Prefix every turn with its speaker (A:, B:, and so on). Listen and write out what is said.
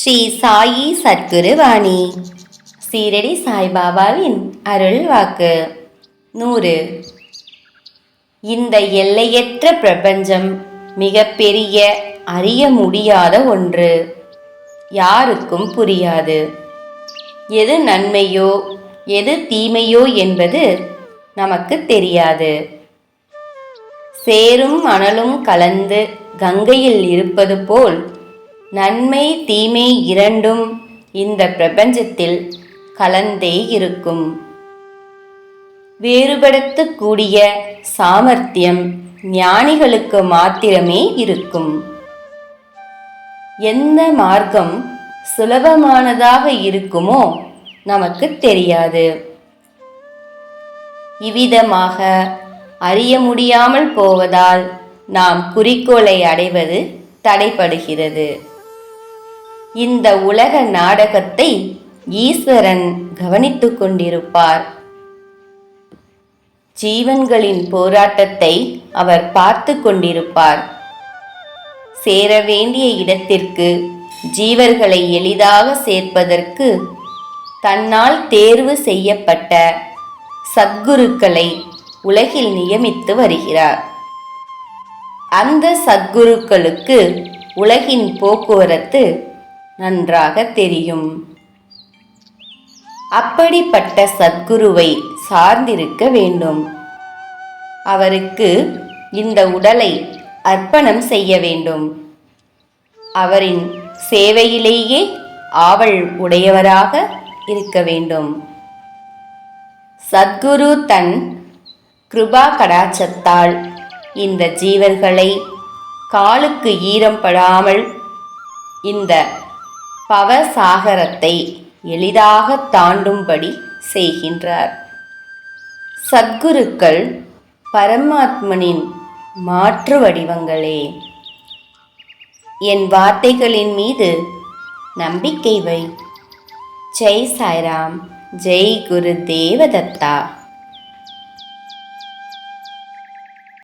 A: ஸ்ரீ சாயி சத்குருவாணி. சீரடி சாய்பாபாவின் அருள் வாக்கு. நூறு. இந்த எல்லையற்ற பிரபஞ்சம் மிகப்பெரிய அறிய முடியாத ஒன்று. யாருக்கும் புரியாது. எது நன்மையோ எது தீமையோ என்பது நமக்கு தெரியாது. சேரும் மணலும் கலந்து கங்கையில் இருப்பது போல் நன்மை தீமை இரண்டும் இந்த பிரபஞ்சத்தில் கலந்தே இருக்கும். வேறுபடுத்தக்கூடிய சாமர்த்தியம் ஞானிகளுக்கு மாத்திரமே இருக்கும். எந்த மார்க்கம் சுலபமானதாக இருக்குமோ நமக்கு தெரியாது. இவ்விதமாக அறிய முடியாமல் போவதால் நாம் குறிக்கோளை அடைவது தடைப்படுகிறது இந்த உலக நாடகத்தை ஈஸ்வரன் கவனித்துக் கொண்டிருப்பார். ஜீவன்களின் போராட்டத்தை அவர் பார்த்து கொண்டிருப்பார். சேர வேண்டிய இடத்திற்கு ஜீவர்களை எளிதாக சேர்ப்பதற்கு தன்னால் தேர்வு செய்யப்பட்ட சத்குருக்களை உலகில் நியமித்து வருகிறார். அந்த சத்குருக்களுக்கு உலகின் போக்குவரத்து நன்றாக தெரியும். அப்படிப்பட்ட சத்குருவை சார்ந்திருக்க வேண்டும். அவருக்கு இந்த உடலை அர்ப்பணம் செய்ய வேண்டும். அவரின் சேவையிலேயே ஆவல் உடையவராக இருக்க வேண்டும். சத்குரு தன் கிருபா கடாச்சத்தால் இந்த ஜீவர்களை காலுக்கு ஈரம் படாமல் இந்த பவசாகரத்தை எளிதாக தாண்டும்படி செய்கின்றார். சத்குருக்கள் பரமாத்மனின் மாற்று வடிவங்களே. என் வார்த்தைகளின் மீது நம்பிக்கை வை. ஜெய் சாய்ராம் ஜெய் குரு தேவதத்தா.